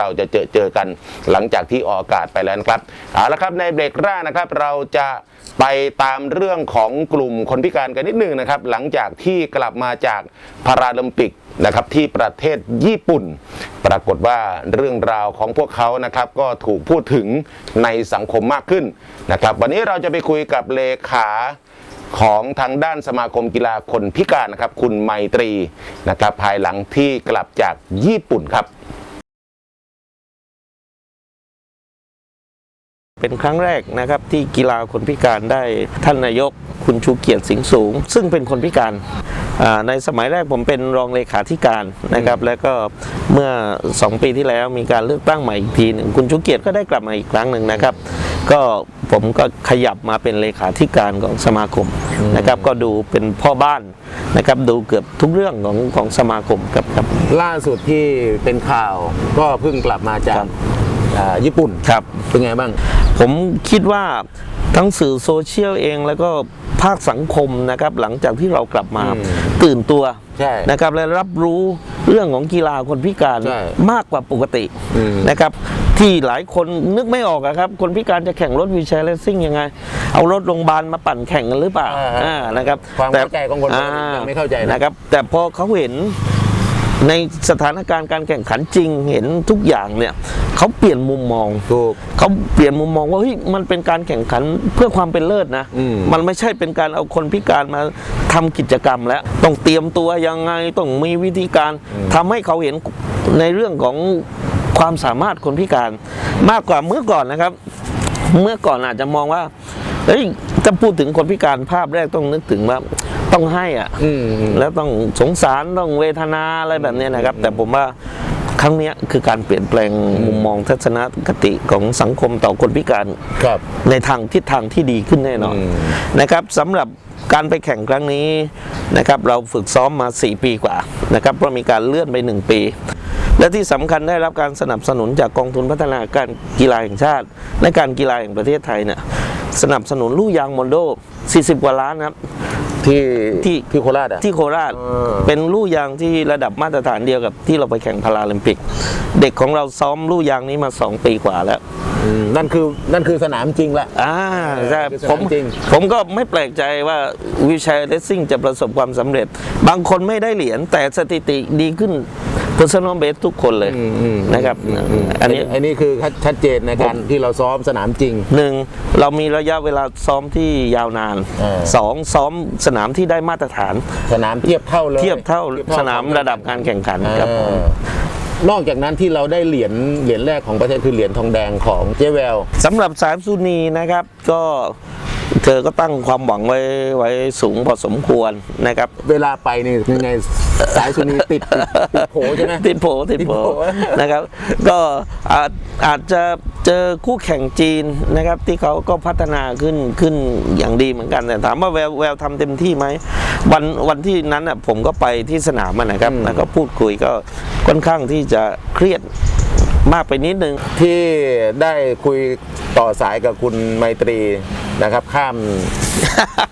เราจะเจอเจอกันหลังจากที่ออกอากาศไปแล้วนะครับเอาละครับในเบรกแรกนะครับเราจะไปตามเรื่องของกลุ่มคนพิการกันนิดหนึ่งนะครับหลังจากที่กลับมาจากพาราลิมปิกนะครับที่ประเทศญี่ปุ่น ปรากฏว่าเรื่องราวของพวกเขานะครับก็ถูกพูดถึงในสังคมมากขึ้นนะครับวันนี้เราจะไปคุยกับเลขาของทางด้านสมาคมกีฬาคนพิการนะครับคุณไมตรีนะครับภายหลังที่กลับจากญี่ปุ่นครับ เป็นครั้งแรกนะครับที่กีฬาคนพิการได้ท่านนายกคุณชูเกียรติสิงห์สูง ซึ่งเป็นคนพิการอ่าในสมัยแรกผมเป็นรองเลขาธิการนะครับ แล้วก็เมื่อ 2 ปีที่แล้วมีการเลือกตั้งใหม่อีกทีหนึ่งคุณชูเกียรติก็ได้กลับมาอีกครั้งหนึ่งนะครับ ก็ผมก็ขยับมาเป็นเลขาธิการของสมาคมนะครับ ก็ดูเป็นพ่อบ้านนะครับดูเกือบทุกเรื่องของของสมาคมครับครับล่าสุดที่เป็นข่าวก็เพิ่งกลับมาจาครักบอ่า ญี่ปุ่นครับเป็นไงบ้าง ผมคิดว่าทั้งสื่อโซเชียลเองแล้วก็ภาคสังคมนะครับหลังจากที่เรากลับมาอืมตื่นตัวใช่นะครับและรับรู้เรื่องของกีฬาคนพิการใช่มากกว่าปกติอืมนะครับที่หลายคนนึกไม่ออกอะครับ คนพิการจะแข่งรถวีลแชร์เลสซิ่งยังไง เอารถโรงพยาบาลมาปั่นแข่งกันหรือเปล่าอ่าอ่านะครับความเข้าใจของคนอ่ายังไม่เข้าใจนะนะครับ แต่พอเขาเห็น ในสถานการณ์การแข่งขันจริงเห็นทุกอย่างเนี่ยเขาเปลี่ยนมุมมองถูกเขาเปลี่ยนมุมมองว่าเฮ้ยมันเป็นการแข่งขันเพื่อความเป็นเลิศนะอืมมันไม่ใช่เป็นการเอาคนพิการมาทำกิจกรรมแล้ว ต้องเตรียมตัวยังไงต้องมีวิธีการทำให้เขาเห็นในเรื่องของความสามารถคนพิการมากกว่าเมื่อก่อนนะครับ เมื่อก่อนอาจจะมองว่าเฮ้ยจะพูดถึงคนพิการภาพแรกต้องนึกถึงว่า ต้องให้อะอืมแล้วต้องสงสารต้องเวทนาอะไรแบบเนี้ยนะครับ แต่ผมว่าครั้งเนี้ยคือการเปลี่ยนแปลงมุมมองทัศนคติของสังคมต่อคนพิการครับในทางทิศทางที่ดีขึ้นแน่นอนอืมนะครับสำหรับการไปแข่งครั้งนี้นะครับ เราฝึกซ้อมมา 4 ปีกว่านะครับเพราะมีการเลื่อนไป 1 ปี และที่สำคัญได้รับการสนับสนุนจากกองทุนพัฒนาการกีฬาแห่งชาติ และการกีฬาแห่งประเทศไทยเนี่ยสนับสนุนลูกยางมอนโด 40 กว่าล้านนะครับที่ที่ที่โคราชอะที่โคราชอ่าเป็นลู่ยางที่ระดับมาตรฐานเดียวกับที่เราไปแข่งพาราลิมปิก เด็กของเราซ้อมลู่ยางนี้มา 2 ปีกว่าแล้วอืมนั่นคือนั่นคือสนามจริงละอ่าใช่คือสนามผมจริงผมก็ไม่แปลกใจว่าวิชัยเลสซิ่งจะประสบความสำเร็จ บางคนไม่ได้เหรียญแต่สถิติดีขึ้น personal best ทุกคนเลยอืมอืมนะครับอันนี้อันนี้คือชัดเจนในการที่เราซ้อมสนามจริงหนึ่งเรามีระยะเวลาซ้อมที่ยาวนานเออสองซ้อมสนามที่ได้มาตรฐาน สนามเทียบเท่าเลยเทียบเท่าสนามระดับการแข่งขันครับผมเออนอกจากนั้นที่เราได้เหรียญเหรียญแรกของประเทศคือเหรียญทองแดงของเจแวลสำหรับสายสุนีนะครับก็ เธอก็ตั้งความหวังไว้ไว้สูงพอสมควรนะครับ เวลาไปนี่ยังไงสายสุนีติดติดติดโผใช่ไหมติดโผติดโผติดโผนะครับ ก็อาจอาจจะเจอคู่แข่งจีนนะครับ ที่เขาก็พัฒนาขึ้นขึ้นอย่างดีเหมือนกันแต่ถามว่าแววแววทำเต็มที่ไหมวันวันที่นั้นน่ะผมก็ไปที่สนามอะนะครับแล้วก็พูดคุยก็ค่อนข้างที่จะเครียดมากไปนิดนึงที่ได้คุยต่อสายกับคุณไมตรี นะครับ ข้าม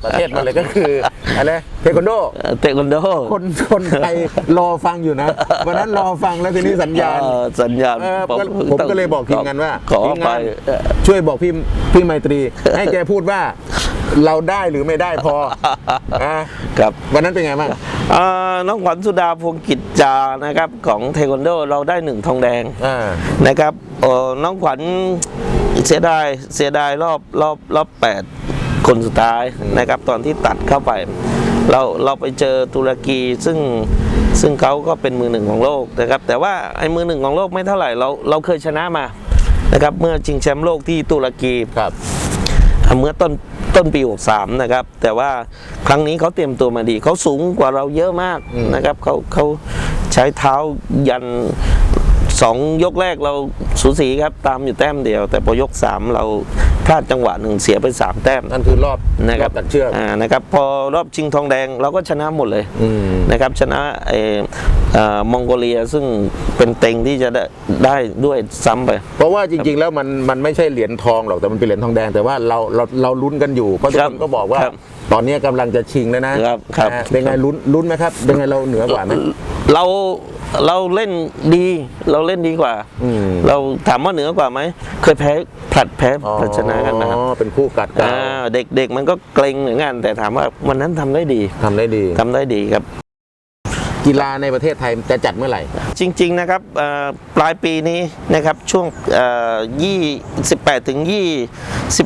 ประเทศมาเลยก็คืออะไรเทควันโดเอ่อเทควันโดคนคนไทยรอฟังอยู่นะวันนั้นรอฟังแล้วทีนี้สัญญาณเอ่อสัญญาณเออก็ผมก็เลยบอกทีมงานว่าขอทีมไปงานช่วยบอกพี่พี่ไมตรี ให้แกพูดว่าเราได้หรือไม่ได้พออะครับวันนั้นเป็นไงบ้างเอ่อน้องขวัญสุดาพวงกิจจานะครับของเทควันโดเราได้หนึ่งทองแดงอ่านะครับเอ่อน้องขวัญ เสียดายเสียดายรอบรอบรอบแปดคนสุดท้ายนะครับตอนที่ตัดเข้าไป เราเราไปเจอตุรกีซึ่งซึ่งเขาก็เป็นมือหนึ่งของโลกนะครับแต่ว่าไอ้มือหนึ่งของโลกไม่เท่าไหร่เราเราเคยชนะมานะครับเมื่อชิงแชมป์โลกที่ตุรกีครับอะเมื่อต้นต้นปี 63 นะครับ แต่ว่าครั้งนี้เขาเตรียมตัวมาดี เขาสูงกว่าเราเยอะมากนะครับเขาเขาใช้เท้ายัน สองยกแรกเราสูสีครับตามอยู่แต้มเดียว แต่พอยก 3 เราพลาดจังหวะหนึ่งเสียไป 3 แต้มนั่นคือรอบนะครรัอบบตัดเชือกอ่านะครับพอรอบชิงทองแดงเราก็ชนะหมดเลยอืมนะครับชนะเอ่อเอ่อมองโกเลียซึ่งเป็นเต็งที่จะได้ได้ด้วยซ้ำไป เพราะว่าจริง ๆ แล้วมันมันไม่ใช่เหรียญทองหรอกแต่มันเป็นเหรียญทองแดงแต่ว่าเราเราเราลุ้นกันอยู่เพราะทุกครัคบนก็บอกว่าครับตอนนี้กำลังจะชิงแล้วนะครับครับนะฮะเป็นไงลุ้นลุ้นไหมครับเป็นไงเราเหนือกว่าไหมเรา เราเล่นดีเราเล่นดีกว่า อืมเราถามว่าเหนือกว่าไหม เคยแพ้ผลัดแพ้ผลัดชนะกันนะครับอ๋อเป็นคู่กัดกันอ่าเด็กๆมันก็เกรงเหมือนกันแต่ถามว่าวันนั้นทำได้ดีทำได้ดี ทำได้ดีครับ กีฬาในประเทศไทยจะจัดเมื่อไหร่ จริงๆนะครับเอ่อปลายปีนี้นะครับช่วงเอ่อ28ถึง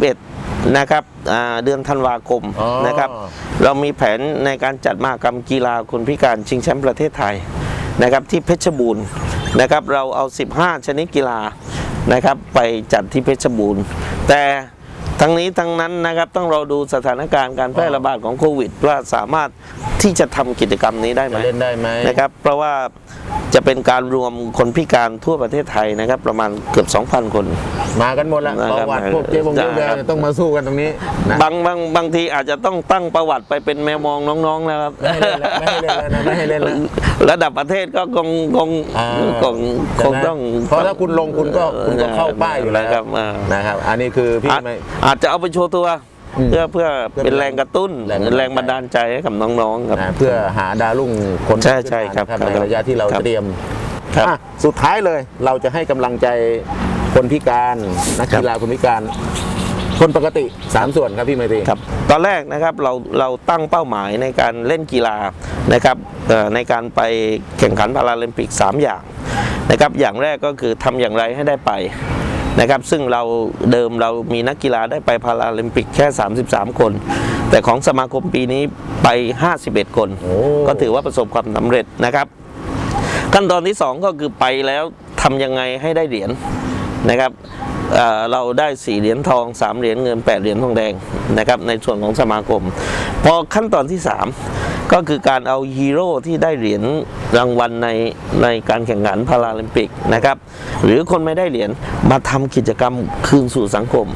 21นะครับอ่าเดือนธันวาคมอ๋อ นะครับ เรามีแผนในการจัดมหกรรมกีฬาคนพิการชิงแชมป์ประเทศไทย นะครับที่เพชรบูรณ์นะครับเราเอา 15 ชนิดกีฬานะครับไปจัดที่เพชรบูรณ์แต่ทั้งนี้ทั้งนั้นนะครับต้องเราดูสถานการณ์การแพร่ระบาดของโควิดว่าสามารถ ที่จะทำกิจกรรมนี้ได้ไหมจะเล่นได้ไหมนะครับ เพราะว่าจะเป็นการรวมคนพิการทั่วประเทศไทยนะครับ ประมาณเกือบ 2,000 คน มากันหมดแล้วนะปครับระวัติพวกเจ๊บงเจ๊แววครับเนี่ยต้องมาสู้กันตรงนี้นะบางบางบางทีอาจจะต้องตั้งประวัติไปเป็นแมวมองน้องๆนะครับไม่ให้เล่นแล้วไม่ให้เล่นแล้วนะไม่ให้เล่นแล้วระดับประเทศก็คงคงอ่าคงคงใช่ไหมต้องเพราะถ้าคุณลงคุณก็คุณก็เข้าป้ายอยู่แล้วนะครับอ่านะครับ อันนี้คือพี่อาจไม่อาจจะเอาไปโชว์ตัวอืม เพื่อเพื่อเพื่อเป็นแรงกระตุ้นแรงบันดาลใจแรงบันดาลใจให้กับน้องๆครับนะเพื่อหาดาวรุ่งคนใช่ใช่ครับขึ้นมานะครับในระยะที่เราครับเตรียมครับอะสุดท้ายเลยเราจะให้กำลังใจคนพิการนักกีฬาคนพิการ คนปกติสามส่วนครับพี่ไมตรีครับตอนแรกนะครับเราเราตั้งเป้าหมายในการเล่นกีฬานะครับเอ่อในการไปแข่งขันพาราลิมปิก 3 อย่างนะครับอย่างแรกก็คือทำอย่างไรให้ได้ไป นะครับ ซึ่งเราเดิมเรามีนักกีฬาได้ไปพาราลิมปิกแค่ 33 คน แต่ของสมาคมปีนี้ไป 51 คนโอ้ก็ถือว่าประสบความสำเร็จนะครับ ขั้นตอนที่ 2 ก็คือไปแล้วทำยังไงให้ได้เหรียญนะครับเอ่อเราได้ 4 เหรียญทอง 3 เหรียญเงิน 8 เหรียญทองแดงนะครับในส่วนของสมาคม พอขั้นตอนที่ 3 ก็คือการเอาฮีโร่ที่ได้เหรียญรางวัลในในการแข่งขันพาราลิมปิกนะครับ หรือคนไม่ได้เหรียญมาทำกิจกรรมคืนสู่สังคม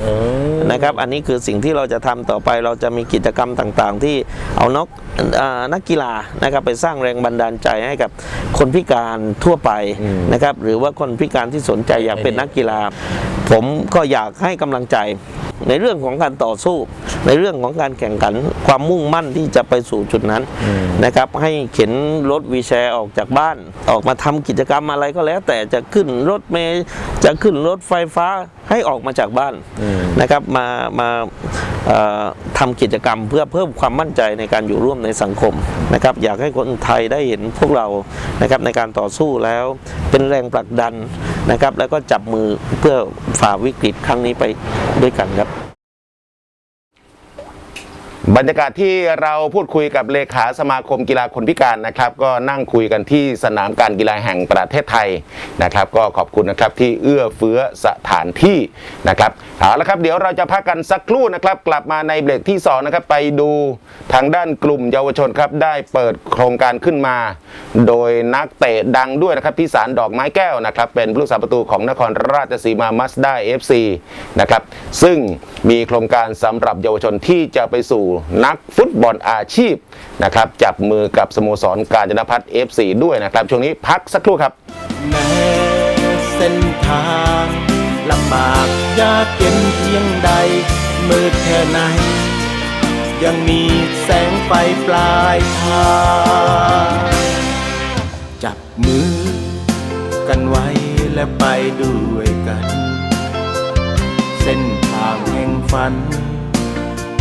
นะครับ อันนี้คือสิ่งที่เราจะทำต่อไปเราจะมีกิจกรรมต่างๆ ที่เอานกเอ่อนักกีฬานะครับไปสร้างแรงบันดาลใจให้กับคนพิการทั่วไปนะครับ หรือว่าคนพิการที่สนใจอยากเป็นนักกีฬา ผมก็อยากให้กำลังใจ ในเรื่องของการต่อสู้ ในเรื่องของการแข่งขันความมุ่งมั่นที่จะไปสู่จุดนั้นนะครับให้เข็นรถวีลแชร์ออกจากบ้าน ออกมาทำกิจกรรมอะไรก็แล้ว แต่จะขึ้นรถเมล์จะขึ้นรถไฟฟ้าให้ออกมาจากบ้านนะครับมามาเอ่อทำกิจกรรมเพื่อเพิ่มความมั่นใจในการอยู่ร่วมในสังคมนะครับอยากให้คนไทยได้เห็นพวกเรานะครับในการต่อสู้แล้วเป็นแรงผลักดันนะครับแล้วก็จับมือเพื่อฝ่าวิกฤตครั้งนี้ไป ด้วยกันครับ บรรยากาศที่เราพูดคุยกับเลขาสมาคมกีฬาคนพิการนะครับ ก็นั่งคุยกันที่สนามการกีฬาแห่งประเทศไทยนะครับ ก็ขอบคุณนะครับที่เอื้อเฟื้อสถานที่นะครับเอาละครับเดี๋ยวเราจะพักกันสักครู่นะครับ กลับมาในเบรกที่สองนะครับไปดูทางด้านกลุ่มเยาวชนครับได้เปิดโครงการขึ้นมา โดยนักเตะดังด้วยนะครับพิสารดอกไม้แก้วนะครับเป็นผู้รักษาประตูของนครราชสีมามัสด้าเอฟซีนะครับซึ่งมีโครงการสำหรับเยาวชนที่จะไปสู่นักฟุตบอลอาชีพนะครับจับมือกับสโมสรการจนพัฒน์ FC ด้วยนะครับ ช่วงนี้พักสักครู่ครับแม้เส้นทางลำบากยากเย็นเพียงใดมืดแค่ไหน ยังมีแสงไฟปลายทางจับมือกันไว้และไปด้วยกัน เส้นทางแห่งฝัน